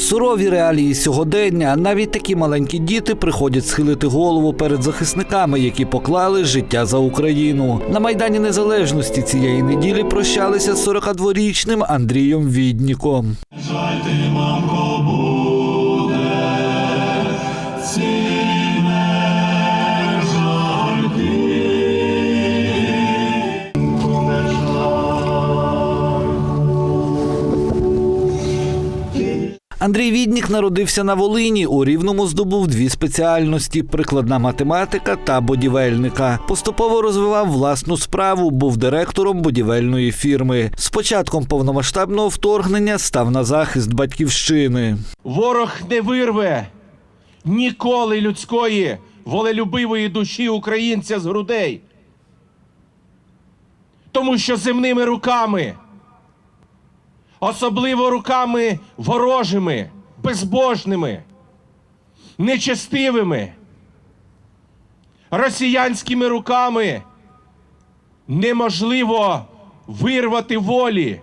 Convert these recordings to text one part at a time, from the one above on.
Сурові реалії сьогодення. Навіть такі маленькі діти приходять схилити голову перед захисниками, які поклали життя за Україну. На майдані незалежності цієї неділі прощалися з 42-річним Андрієм Відніком. Андрій Віднік народився на Волині. У Рівному здобув дві спеціальності: прикладна математика та будівельника. Поступово розвивав власну справу, був директором будівельної фірми. З початком повномасштабного вторгнення став на захист батьківщини. Ворог не вирве ніколи людської волелюбивої душі українця з грудей. Тому що земними руками, особливо руками ворожими, безбожними, нечестивими, росіянськими руками неможливо вирвати волі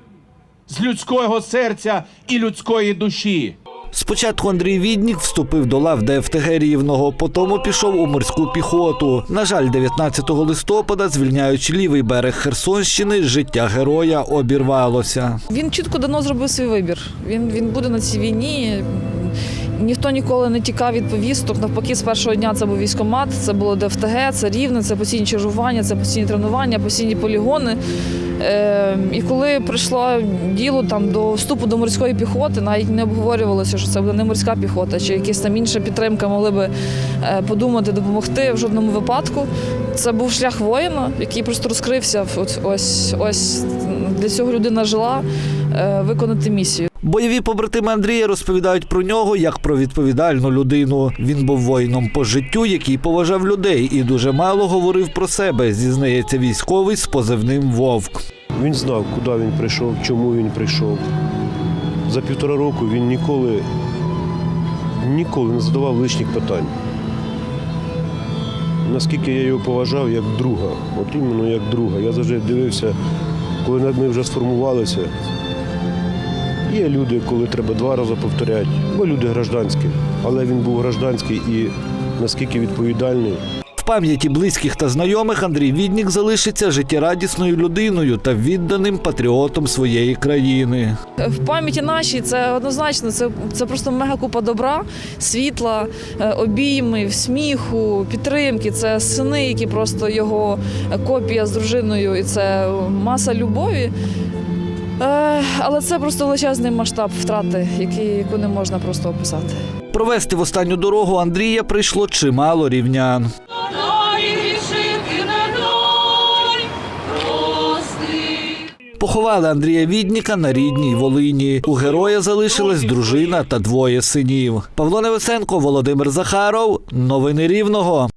з людського серця і людської душі. Спочатку Андрій Віднік вступив до лав ДФТГ Рівного, потім пішов у морську піхоту. На жаль, 19 листопада, звільняючи лівий берег Херсонщини, життя героя обірвалося. Він чітко давно зробив свій вибір. Він, він буде на цій війні. Ніхто ніколи не тікав від повісток. Навпаки, з першого дня це був військомат, це було ДФТГ, це рівне, це постійні чергування, це постійні тренування, постійні полігони. Е, і коли прийшло діло там до вступу до морської піхоти, навіть не обговорювалося, що це буде не морська піхота, чи якась там інша підтримка могли би е, подумати, допомогти в жодному випадку. Це був шлях воїна, який просто розкрився. От ось ось для цього людина жила е, виконати місію. Бойові побратими Андрія розповідають про нього як про відповідальну людину. Він був воїном по життю, який поважав людей, і дуже мало говорив про себе. Зізнається військовий з позивним Вовк. Він знав, куди він прийшов, чому він прийшов. За півтора року він ніколи, ніколи не задавав лишніх питань. Наскільки я його поважав як друга, от іменно як друга. Я завжди дивився, коли ми вже сформувалися. Є люди, коли треба два рази повторяти, бо люди гражданські. Але він був гражданський і наскільки відповідальний. В пам'яті близьких та знайомих Андрій Віднік залишиться життєрадісною людиною та відданим патріотом своєї країни. В пам'яті нашій це однозначно, це, це просто мега купа добра, світла, е, обіймів, сміху, підтримки. Це сини, які просто його копія з дружиною, і це маса любові. Е, Але це просто величезний масштаб втрати, яку не можна просто описати. Провести в останню дорогу Андрія прийшло чимало рівнян. Поховали Андрія Відніка на рідній Волині. У героя залишилась дружина та двоє синів. Павло Невесенко, Володимир Захаров. Новини Рівного.